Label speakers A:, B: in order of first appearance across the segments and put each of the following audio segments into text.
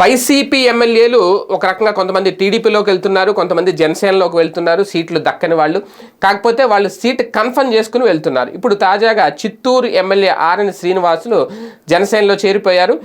A: YCP ఎమ్మెల్యేలు ఒక రకంగా కొంతమంది టీడీపీలోకి వెళ్తున్నారు కొంతమంది జనసేనలోకి వెళ్తున్నారు సీట్లు దక్కని వాళ్ళు. కాకపోతే వాళ్ళు సీట్ కన్ఫర్మ్ చేసుకుని వెళ్తున్నారు. ఇప్పుడు తాజాగా చిత్తూరు ఎమ్మెల్యే ఆర్ఎన్ శ్రీనివాసులు జనసేనలో చేరిపోయారు.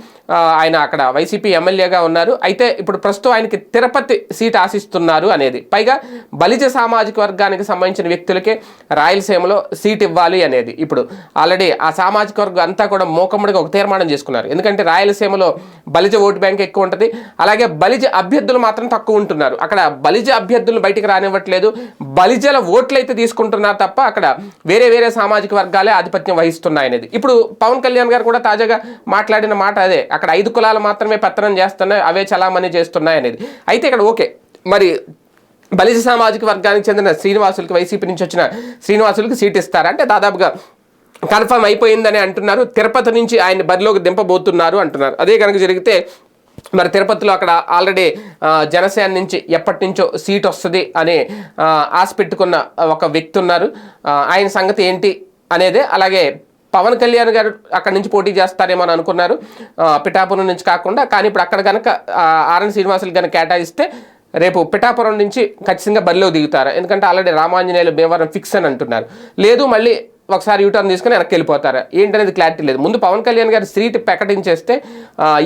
A: ఆయన అక్కడ వైసీపీ ఎమ్మెల్యేగా ఉన్నారు. అయితే ఇప్పుడు ప్రస్తుతం ఆయనకి తిరుపతి సీట్ ఆశిస్తున్నారు అనేది. పైగా బలిజ సామాజిక వర్గానికి సంబంధించిన వ్యక్తులకే రాయలసీమలో సీట్ ఇవ్వాలి అనేది. ఇప్పుడు ఆల్రెడీ ఆ సామాజిక వర్గం అంతా కూడా మోకమ్మడిగా ఒక తీర్మానం చేసుకున్నారు. ఎందుకంటే రాయలసీమలో బలిజ ఓటు బ్యాంక్ ఎక్కువ ఉంటుంది. అలాగే బలిజ అభ్యర్థులు మాత్రం తక్కువ ఉంటున్నారు. అక్కడ బలిజ అభ్యర్థులు బయటికి రానివ్వట్లేదు. బలిజల ఓట్లు అయితే తీసుకుంటున్నారు తప్ప అక్కడ వేరే వేరే సామాజిక వర్గాలే ఆధిపత్యం వహిస్తున్నాయనేది. ఇప్పుడు పవన్ కళ్యాణ్ గారు కూడా తాజాగా మాట్లాడిన మాట అదే. అక్కడ ఐదు కులాలు మాత్రమే పత్తనం చేస్తున్నాయి అవే చలామణి చేస్తున్నాయి అనేది అయితే ఇక్కడ ఓకే. మరి బలిజ సామాజిక వర్గానికి చెందిన శ్రీనివాసులకి వైసీపీ నుంచి వచ్చిన శ్రీనివాసులకి సీట్ ఇస్తారంటే దాదాపుగా కన్ఫర్మ్ అయిపోయిందని అంటున్నారు. తిరుపతి నుంచి ఆయన బరిలోకి దింపబోతున్నారు అంటున్నారు. అదే కనుక జరిగితే మరి తిరుపతిలో అక్కడ ఆల్రెడీ జనసేన నుంచి ఎప్పటి నుంచో సీట్ వస్తుంది అని ఆశ పెట్టుకున్న ఒక వ్యక్తి ఉన్నారు. ఆయన సంగతి ఏంటి అనేదే అలాగే పవన్ కళ్యాణ్ గారు అక్కడి నుంచి పోటీ చేస్తారేమో అని అనుకున్నారు. పిఠాపురం నుంచి కాకుండా కానీ ఇప్పుడు అక్కడ కనుక ఆర్ఎన్ శ్రీనివాసులు కనుక కేటాయిస్తే రేపు పిఠాపురం నుంచి ఖచ్చితంగా బరిలో దిగుతారు. ఎందుకంటే ఆల్రెడీ రామాంజనేయులు భీమవరం ఫిక్స్ అని అంటున్నారు. లేదు మళ్ళీ ఒకసారి యూటర్న్ తీసుకుని వెనక్కి వెళ్ళిపోతారు. ఏంటనేది క్లారిటీ లేదు. ముందు పవన్ కళ్యాణ్ గారి సీట్ ప్రకటించేస్తే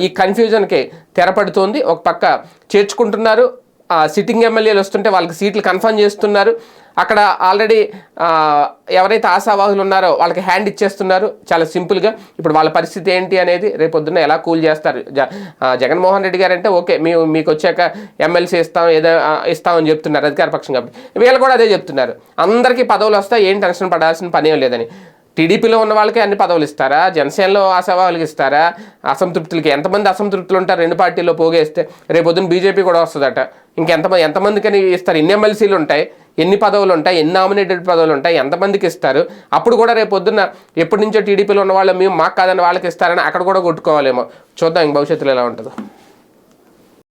A: ఈ కన్ఫ్యూజన్కి తెరపడుతోంది. ఒక పక్క చేర్చుకుంటున్నారు. సిట్టింగ్ ఎమ్మెల్యేలు వస్తుంటే వాళ్ళకి సీట్లు కన్ఫర్మ్ చేస్తున్నారు. అక్కడ ఆల్రెడీ ఎవరైతే ఆశావాహులు ఉన్నారో వాళ్ళకి హ్యాండ్ ఇచ్చేస్తున్నారు. చాలా సింపుల్గా ఇప్పుడు వాళ్ళ పరిస్థితి ఏంటి అనేది రేపొద్దున ఎలా కూల్ చేస్తారు? జ జగన్మోహన్ రెడ్డి గారు అంటే ఓకే మీ మీకు వచ్చాక ఎమ్మెల్సీ ఇస్తాం ఏదో ఇస్తామని చెప్తున్నారు అధికార పక్షం కాబట్టి. వీళ్ళు కూడా అదే చెప్తున్నారు. అందరికీ పదవులు వస్తాయి ఏం టెన్షన్ పడాల్సిన పనేం లేదని. టీడీపీలో ఉన్న వాళ్ళకి అన్ని పదవులు ఇస్తారా? జనసేనలో ఆశావాళ్ళకి ఇస్తారా? అసంతృప్తులకి ఎంతమంది అసంతృప్తులు ఉంటారు? రెండు పార్టీలో పోగేస్తే రేపు పొద్దున్న బీజేపీ కూడా వస్తుందట. ఇంకెంతమంది ఎంతమందికని ఇస్తారు? ఎన్ని ఎమ్మెల్సీలు ఉంటాయి? ఎన్ని పదవులు ఉంటాయి? ఎన్ని నామినేటెడ్ పదవులు ఉంటాయి? ఎంతమందికి ఇస్తారు? అప్పుడు కూడా రేపు పొద్దున్న ఎప్పటి నుంచో టీడీపీలో ఉన్న వాళ్ళు మేము మాకు కాదని వాళ్ళకి ఇస్తారని అక్కడ కూడా కొట్టుకోవాలేమో. చూద్దాం ఇంక భవిష్యత్తులో ఎలా ఉంటుందో.